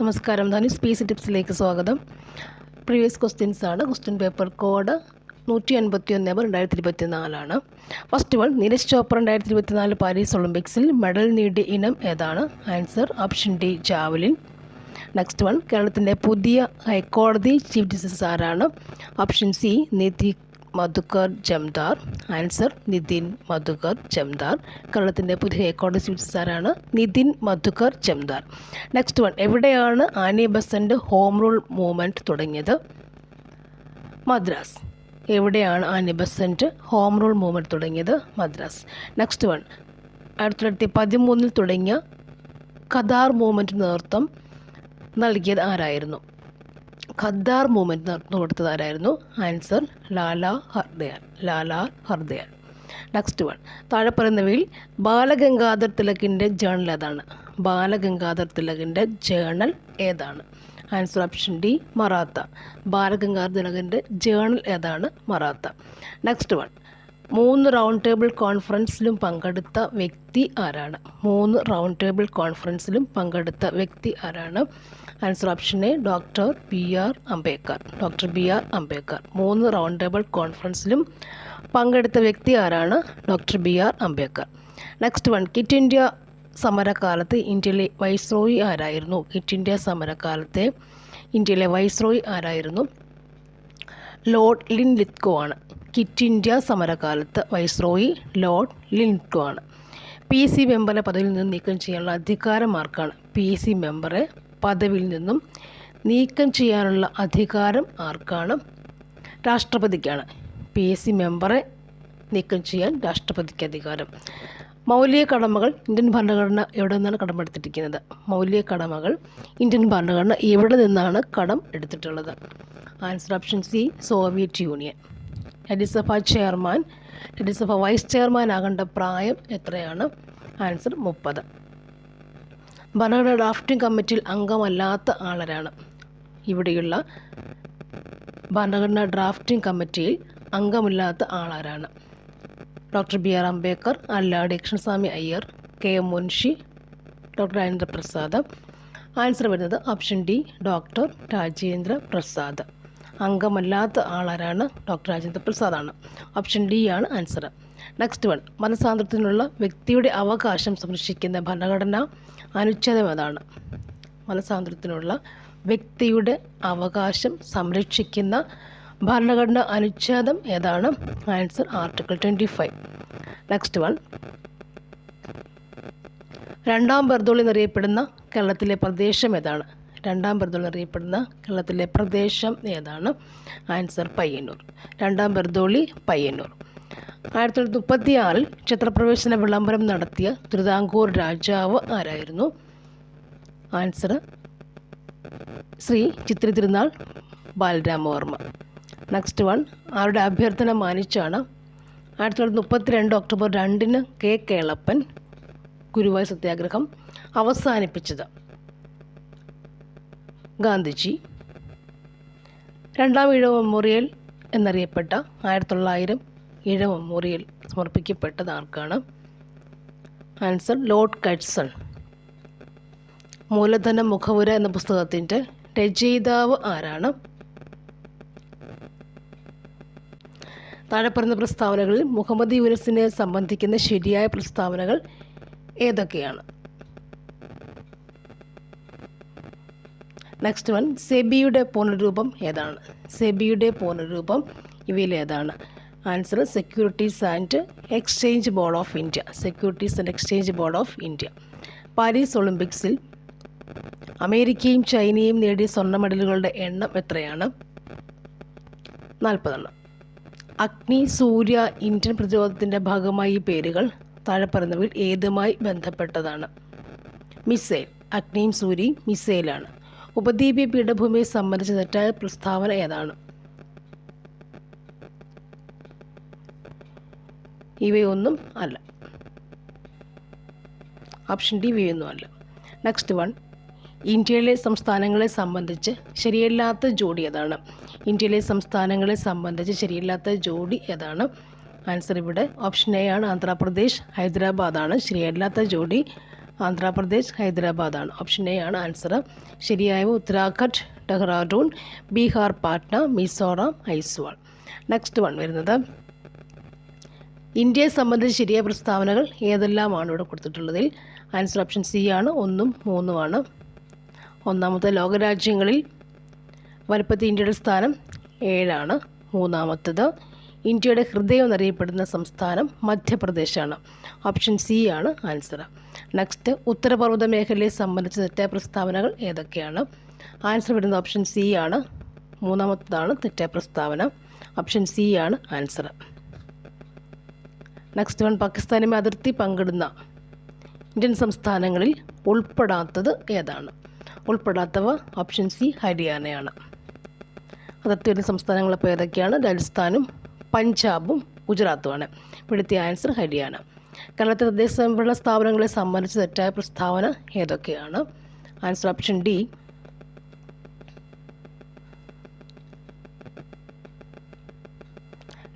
നമസ്കാരം. ധനു സ്പേസ് ടിപ്സിലേക്ക് സ്വാഗതം. പ്രീവിയസ് ക്വസ്റ്റ്യൻസ് ആണ്. ക്വസ്റ്റ്യൻ പേപ്പർ കോഡ് നൂറ്റി അൻപത്തി ഒന്ന് രണ്ടായിരത്തി ഇരുപത്തി നാലാണ് ഫസ്റ്റ് വൺ നീരജ് ചോപ്ര രണ്ടായിരത്തി ഇരുപത്തി നാല് പാരീസ് ഒളിമ്പിക്സിൽ മെഡൽ നേടിയ ഇനം ഏതാണ്? Answer option D javelin. Next one കേരളത്തിന്റെ പുതിയ ഹൈക്കോടതി ചീഫ് ജസ്റ്റിസ് ആരാണ്? Option C Nithi Madhukar Jamdar. Answer Nitin Madhukar Jamdar. കേരളത്തിന്റെ പുതിയ ഹൈക്കോടതി ആരാണ്? നിതിൻ മധുക്കർ ജംദാർ. നെക്സ്റ്റ് വൺ എവിടെയാണ് Annie Besant home rule movement തുടങ്ങിയത്? മദ്രാസ്. എവിടെയാണ് Annie Besant home rule movement തുടങ്ങിയത്? മദ്രാസ്. നെക്സ്റ്റ് വൺ ആയിരത്തി തൊള്ളായിരത്തി പതിമൂന്നിൽ തുടങ്ങിയ ഖദാർ മൂവ്മെന്റ് നേതൃത്വം നൽകിയത് ആരായിരുന്നു? ഖദ്ദാർ മൂവ്മെന്റ് നടന്നു കൊടുത്തത് ആരായിരുന്നു answer Lala Hardayal Lala Hardayal next one താഴെ പറയുന്നവയിൽ ബാലഗംഗാധർ തിലകിന്റെ ജേണൽ ഏതാണ്? ബാലഗംഗാധർ തിലകിന്റെ ജേണൽ ഏതാണ്? Answer option D Maratha. Balagangadhar തിലകിന്റെ journal ഏതാണ്? മറാത്ത. നെക്സ്റ്റ് വൺ മൂന്ന് റൗണ്ട് ടേബിൾ കോൺഫറൻസിലും പങ്കെടുത്ത വ്യക്തി ആരാണ്? മൂന്ന് റൗണ്ട് ടേബിൾ കോൺഫറൻസിലും പങ്കെടുത്ത വ്യക്തി ആരാണ്? Answer option A doctor B R Ambedkar. Doctor B R Ambedkar. മൂന്ന് റൗണ്ട് ടേബിൾ കോൺഫറൻസിലും പങ്കെടുത്ത വ്യക്തി ആരാണ്? Doctor B R Ambedkar. Next one quit India സമരകാലത്ത് ഇന്ത്യയിലെ വൈസ്രോയി ആരായിരുന്നു? കിറ്റ് ഇന്ത്യ സമരകാലത്തെ ഇന്ത്യയിലെ വൈസ്രോയി ആരായിരുന്നു? ലോർഡ് ലിൻ ലിത്കോ ആണ്. കിറ്റ് ഇന്ത്യ സമരകാലത്ത് വൈസ്രോയി ലോർഡ് ലിൻ ലിത്കോ ആണ്. പി സി മെമ്പറെ പദവിയിൽ നിന്ന് നീക്കം ചെയ്യാനുള്ള അധികാരമാർക്കാണ് പി സി മെമ്പറെ പദവിയിൽ നിന്നും നീക്കം ചെയ്യാനുള്ള അധികാരം ആർക്കാണ്? രാഷ്ട്രപതിക്കാണ്. പി എസ് സി മെമ്പറെ നീക്കം ചെയ്യാൻ രാഷ്ട്രപതിക്ക് അധികാരം. മൗലിക കടമകൾ ഇന്ത്യൻ ഭരണഘടന എവിടെ നിന്നാണ് കടം എടുത്തിരിക്കുന്നത്? മൗലിക കടമകൾ ഇന്ത്യൻ ഭരണഘടന എവിടെ നിന്നാണ് കടം എടുത്തിട്ടുള്ളത്? Answer option C Soviet Union. Rajya Sabha chairman Rajya Sabha vice chairman ആകേണ്ട പ്രായം എത്രയാണ്? ആൻസർ മുപ്പത്. ഭരണഘടന ഡ്രാഫ്റ്റിംഗ് കമ്മിറ്റിയിൽ അംഗമല്ലാത്ത ആളരാണ്. ഇവിടെയുള്ള ഭരണഘടനാ ഡ്രാഫ്റ്റിംഗ് കമ്മിറ്റിയിൽ അംഗമില്ലാത്ത ആളാരാണ്. Doctor B R Ambedkar Alladi Krishnaswamy Ayyar K M Munshi doctor Rajendra Prasad. Answer വരുന്നത് option D doctor Rajendra Prasad. അംഗമല്ലാത്ത ആളാരാണ് ഡോക്ടർ രാജേന്ദ്ര പ്രസാദാണ്. ഓപ്ഷൻ ഡി ആണ് ആൻസർ. നെക്സ്റ്റ് വൺ മനസ്സാന്തരത്തിനുള്ള വ്യക്തിയുടെ അവകാശം സംരക്ഷിക്കുന്ന ഭരണഘടന അനുച്ഛേദം ഏതാണ്? മനസ്സാന്തരത്തിനുള്ള വ്യക്തിയുടെ അവകാശം സംരക്ഷിക്കുന്ന ഭരണഘടന അനുച്ഛേദം ഏതാണ്? Answer article twenty five next one രണ്ടാം ബർദോളി എന്നറിയപ്പെടുന്ന കേരളത്തിലെ പ്രദേശം ഏതാണ്? രണ്ടാം ബർദോളി എന്നറിയപ്പെടുന്ന കേരളത്തിലെ പ്രദേശം ഏതാണ്? ആൻസർ പയ്യന്നൂർ. രണ്ടാം ബർദോളി പയ്യന്നൂർ. ആയിരത്തി തൊള്ളായിരത്തി മുപ്പത്തി ആറിൽ ക്ഷേത്രപ്രവേശന വിളംബരം നടത്തിയ തിരുവിതാംകൂർ രാജാവ് ആരായിരുന്നു? ആൻസർ ശ്രീ ചിത്ര തിരുനാൾ ബാലരാമവർമ്മ നെക്സ്റ്റ് വൺ ആരുടെ അഭ്യർത്ഥന മാനിച്ചാണ് ആയിരത്തി തൊള്ളായിരത്തി മുപ്പത്തി രണ്ട് ഒക്ടോബർ രണ്ടിന് കെ കേളപ്പൻ ഗുരുവായൂർ സത്യാഗ്രഹം അവസാനിപ്പിച്ചത്? ഗാന്ധിജി. രണ്ടാം ഇഴവ് മെമ്മോറിയൽ എന്നറിയപ്പെട്ട ആയിരത്തി തൊള്ളായിരം ഈഴവ മെമ്മോറിയൽ സമർപ്പിക്കപ്പെട്ടത് ആർക്കാണ്? Answer Lord Curzon. മൂലധന മുഖവുര എന്ന പുസ്തകത്തിന്റെ രചയിതാവ് ആരാണ്? താഴെ പറഞ്ഞ പ്രസ്താവനകളിൽ മുഹമ്മദ് യൂനസിനെ സംബന്ധിക്കുന്ന ശരിയായ പ്രസ്താവനകൾ ഏതൊക്കെയാണ്? നെക്സ്റ്റ് വൺ സെബിയുടെ പൂർണരൂപം ഏതാണ്? സെബിയുടെ പൂർണരൂപം ഇവയിൽ ഏതാണ്? Answer securities and exchange board of India securities and exchange board of India Paris ഒളിമ്പിക്സിൽ അമേരിക്കയും ചൈനയും നേടിയ സ്വർണ മെഡലുകളുടെ എണ്ണം എത്രയാണ്? നാൽപ്പതെണ്ണം അഗ്നി സൂര്യ ഇന്ത്യൻ പ്രതിരോധത്തിന്റെ ഭാഗമായി ഈ പേരുകൾ താഴെ പറയുന്നവയിൽ ഏതുമായി ബന്ധപ്പെട്ടതാണ്? മിസൈൽ അഗ്നിയും സൂര്യയും മിസൈലാണ് ഉപദ്വീപീയ പീഠഭൂമിയെ സംബന്ധിച്ച തെറ്റായ പ്രസ്താവന ഏതാണ്? ഇവയൊന്നും അല്ല. ഓപ്ഷൻ ഡി ഇവയൊന്നും അല്ല. നെക്സ്റ്റ് വൺ ഇന്ത്യയിലെ സംസ്ഥാനങ്ങളെ സംബന്ധിച്ച് ശരിയല്ലാത്ത ജോഡി ഏതാണ്? ഇന്ത്യയിലെ സംസ്ഥാനങ്ങളെ സംബന്ധിച്ച് ശരിയല്ലാത്ത ജോഡി ഏതാണ്? ആൻസർ ഇവിടെ ഓപ്ഷൻ എ ആണ് ആന്ധ്രാപ്രദേശ് ഹൈദരാബാദാണ് ശരിയല്ലാത്ത ജോഡി ആന്ധ്രാപ്രദേശ് ഹൈദരാബാദാണ് ഓപ്ഷൻ എ ആണ് ആൻസർ ശരിയായവ ഉത്തരാഖണ്ഡ് ഡെഹ്റാഡൂൺ ബീഹാർ പാട്ന മിസോറാം ഐസ്വാൾ. നെക്സ്റ്റ് വൺ വരുന്നത്. ഇന്ത്യയെ സംബന്ധിച്ച് ശരിയായ പ്രസ്താവനകൾ ഏതെല്ലാമാണ് ഇവിടെ കൊടുത്തിട്ടുള്ളതിൽ? ആൻസർ ഓപ്ഷൻ സി ആണ് ഒന്നും മൂന്നുമാണ്. ഒന്നാമത്തെ ലോകരാജ്യങ്ങളിൽ വലുപ്പത്തിൽ ഇന്ത്യയുടെ സ്ഥാനം ഏഴാണ് മൂന്നാമത്തത് ഇന്ത്യയുടെ ഹൃദയം എന്നറിയപ്പെടുന്ന സംസ്ഥാനം മധ്യപ്രദേശാണ്. ഓപ്ഷൻ സി ആണ് ആൻസർ നെക്സ്റ്റ് ഉത്തരപർവത മേഖലയെ സംബന്ധിച്ച തെറ്റായ പ്രസ്താവനകൾ ഏതൊക്കെയാണ്? ആൻസർ വരുന്നത് ഓപ്ഷൻ സി ആണ് മൂന്നാമത്തതാണ് തെറ്റായ പ്രസ്താവന. ഓപ്ഷൻ സി ആണ് ആൻസർ നെക്സ്റ്റ് വൺ പാകിസ്ഥാനുമായി അതിർത്തി പങ്കിടുന്ന ഇന്ത്യൻ സംസ്ഥാനങ്ങളിൽ ഉൾപ്പെടാത്തത് ഏതാണ്? ഉൾപ്പെടാത്തവ ഓപ്ഷൻ സി ഹരിയാനയാണ്. അതിർത്തി വരുന്ന സംസ്ഥാനങ്ങളെ ഏതൊക്കെയാണ്? രാജസ്ഥാനും പഞ്ചാബും ഗുജറാത്തുമാണ്. ഇവിടുത്തെ ആൻസർ ഹരിയാന. കേരളത്തിൽ തദ്ദേശ സ്വയംഭരണ സ്ഥാപനങ്ങളെ സംബന്ധിച്ച് തെറ്റായ പ്രസ്താവന ഏതൊക്കെയാണ്? Answer option D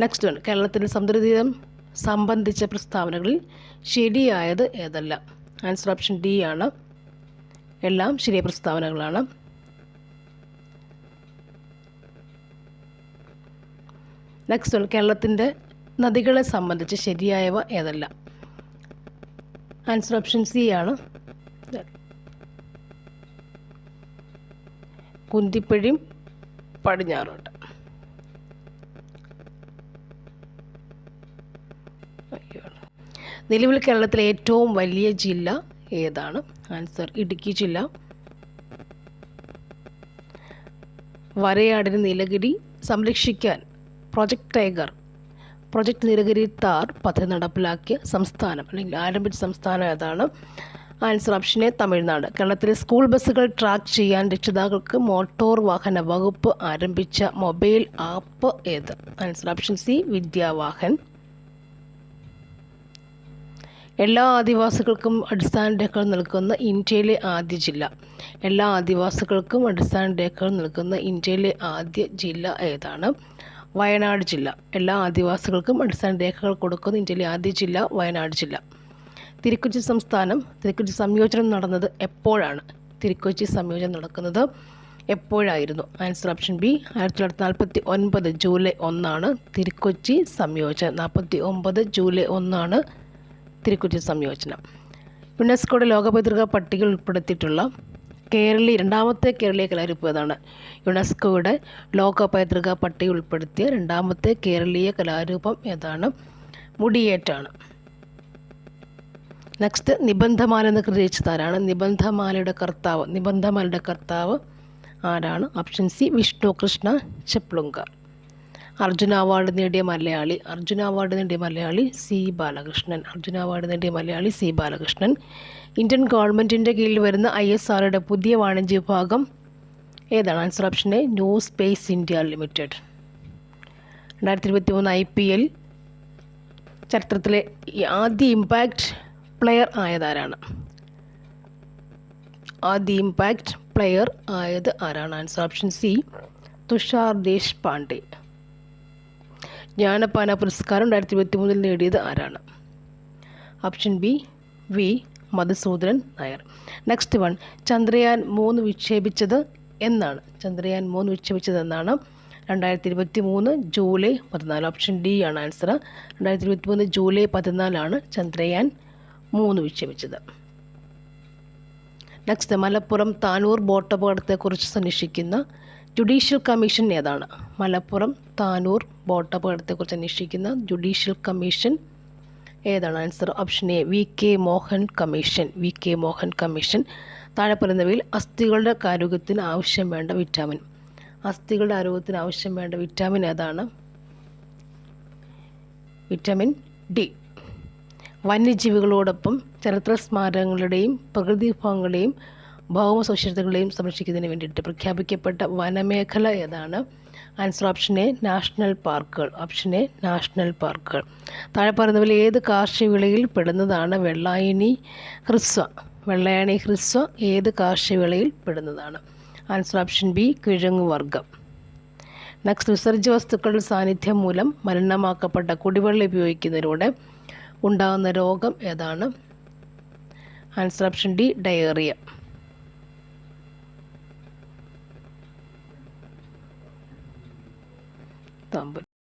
next one കേരളത്തിന്റെ സമുദ്രതീരം സംബന്ധിച്ച പ്രസ്താവനകളിൽ ശരിയായത് ഏതല്ല? ആൻസർ ഓപ്ഷൻ ഡി ആണ്. എല്ലാം ശരിയായ പ്രസ്താവനകളാണ്. നെക്സ്റ്റ് കേരളത്തിന്റെ നദികളെ സംബന്ധിച്ച് ശരിയായവ ഏതല്ല? ആൻസർ ഓപ്ഷൻ സി ആണ്. കുന്തിപ്പഴിയും പടിഞ്ഞാറോട്ട്. നിലവിൽ കേരളത്തിലെ ഏറ്റവും വലിയ ജില്ല ഏതാണ്? ആൻസർ ഇടുക്കി ജില്ല. വരയാടിന് നീലഗിരി സംരക്ഷിക്കാൻ project tiger project Nilgiri tahr പദ്ധതി നടപ്പിലാക്കിയ സംസ്ഥാനം അല്ലെങ്കിൽ ആരംഭിച്ച സംസ്ഥാനം ഏതാണ്? Answer option A Tamil Nadu. കേരളത്തിലെ സ്കൂൾ ബസ്സുകൾ ട്രാക്ക് ചെയ്യാൻ രക്ഷിതാക്കൾക്ക് മോട്ടോർ വാഹന വകുപ്പ് ആരംഭിച്ച മൊബൈൽ ആപ്പ് ഏത്? Answer option C Vidyavahan. എല്ലാ ആദിവാസികൾക്കും അടിസ്ഥാന രേഖകൾ നൽകുന്ന ഇന്ത്യയിലെ ആദ്യ ജില്ല. എല്ലാ ആദിവാസികൾക്കും അടിസ്ഥാന രേഖകൾ നൽകുന്ന ഇന്ത്യയിലെ ആദ്യ ജില്ല ഏതാണ്? വയനാട് ജില്ല. എല്ലാ ആദിവാസികൾക്കും അടിസ്ഥാന രേഖകൾ കൊടുക്കുന്ന ഇന്ത്യയിലെ ആദ്യ ജില്ല വയനാട് ജില്ല. തിരുക്കൊച്ചി സംസ്ഥാനം. തിരുക്കൊച്ചി സംയോജനം നടന്നത് എപ്പോഴാണ്? തിരുക്കൊച്ചി സംയോജനം നടക്കുന്നത് എപ്പോഴായിരുന്നു? ആൻസർ ഓപ്ഷൻ ബി ആയിരത്തി തൊള്ളായിരത്തി നാൽപ്പത്തി ഒൻപത് ജൂലൈ ഒന്നാണ് തിരുക്കൊച്ചി സംയോജനം. നാൽപ്പത്തി ഒമ്പത് ജൂലൈ ഒന്നാണ് തിരുക്കൊച്ചി സംയോജനം യുനെസ്കോയുടെ ലോക പൈതൃക പട്ടികയിൽ ഉൾപ്പെടുത്തിയിട്ടുള്ള കേരളീയ രണ്ടാമത്തെ കേരളീയ കലാരൂപം ഏതാണ്? യുനെസ്കോയുടെ ലോക പൈതൃക പട്ടികയിൽ ഉൾപ്പെടുത്തിയ രണ്ടാമത്തെ കേരളീയ കലാരൂപം ഏതാണ്? മുടിയേറ്റാണ്. നെക്സ്റ്റ് നിബന്ധമാല എന്ന് രചിച്ചതാരാണ് നിബന്ധമാലയുടെ കർത്താവ്. നിബന്ധമാലയുടെ കർത്താവ് ആരാണ്? Option C Vishnu Krishna Chiplunkar. Arjuna award നേടിയ മലയാളി അർജുന അവാർഡ് നേടിയ മലയാളി സി ബാലകൃഷ്ണൻ. അർജുന അവാർഡ് നേടിയ മലയാളി സി ബാലകൃഷ്ണൻ. ഇന്ത്യൻ ഗവൺമെന്റിന്റെ കീഴിൽ വരുന്ന ഐ എസ് ആറുടെ പുതിയ വാണിജ്യ വിഭാഗം ഏതാണ്? Answer option A new space India limited രണ്ടായിരത്തി ഇരുപത്തി മൂന്ന് ഐ പി എൽ ചരിത്രത്തിലെ ആദ്യ ഇമ്പാക്റ്റ് പ്ലെയർ ആയതാരാണ്? ആദ്യ ഇമ്പാക്റ്റ് പ്ലെയർ ആയത് ആരാണ്? Answer option C Tushar Deshpande Jnanappana പുരസ്കാരം രണ്ടായിരത്തി ഇരുപത്തി മൂന്നിൽ നേടിയത് ആരാണ്? Option B V Madhusoodanan Nair. Next one Chandrayaan മൂന്ന് വിക്ഷേപിച്ചത് എന്നാണ്. ചന്ദ്രയാൻ മൂന്ന് വിക്ഷേപിച്ചത് എന്നാണ്. രണ്ടായിരത്തി ഇരുപത്തി മൂന്ന് ജൂലൈ പതിനാല്. ഓപ്ഷൻ ഡി ആണ് ആൻസർ രണ്ടായിരത്തി ഇരുപത്തി മൂന്ന് ജൂലൈ പതിനാലാണ് ചന്ദ്രയാൻ മൂന്ന് വിക്ഷേപിച്ചത്. നെക്സ്റ്റ് മലപ്പുറം താനൂർ ബോട്ട് അപകടത്തെക്കുറിച്ച് ജുഡീഷ്യൽ കമ്മീഷൻ ഏതാണ്? മലപ്പുറം താനൂർ ബോട്ട് അപകടത്തെക്കുറിച്ച് അന്വേഷിക്കുന്ന ജുഡീഷ്യൽ കമ്മീഷൻ ഏതാണ്? Answer option A V K Mohan commission. V K Mohan commission. താഴെ പറയുന്നവയിൽ അസ്ഥികളുടെ ആരോഗ്യത്തിന് ആവശ്യം വേണ്ട വിറ്റാമിൻ. അസ്ഥികളുടെ ആരോഗ്യത്തിന് ആവശ്യം വേണ്ട വിറ്റാമിൻ ഏതാണ്? Vitamin D. വന്യജീവികളോടൊപ്പം ചരിത്ര സ്മാരകങ്ങളുടെയും പ്രകൃതി വിഭവങ്ങളുടെയും ഭൗമ സവിശേഷതകളെയും സംരക്ഷിക്കുന്നതിന് വേണ്ടിയിട്ട് പ്രഖ്യാപിക്കപ്പെട്ട വനമേഖല ഏതാണ്? ആൻസർ ഓപ്ഷൻ എ നാഷണൽ പാർക്കുകൾ ഓപ്ഷൻ എ നാഷണൽ പാർക്കുകൾ താഴെ പറയുന്നവരിൽ ഏത് കാർഷിക വിളയിൽ പെടുന്നതാണ് വെള്ളായണി ഹ്രസ്വ? വെള്ളായണി ഹ്രസ്വ ഏത് കാർഷിക വിളയിൽ പെടുന്നതാണ്? ആൻസർ ഓപ്ഷൻ ബി കിഴങ്ങ് വർഗം നെക്സ്റ്റ് വിസർജ്യ വസ്തുക്കളുടെ സാന്നിധ്യം മൂലം മലിനമാക്കപ്പെട്ട കുടിവെള്ളം ഉപയോഗിക്കുന്നതിലൂടെ ഉണ്ടാകുന്ന രോഗം ഏതാണ്? Answer option D diarrhoea tambah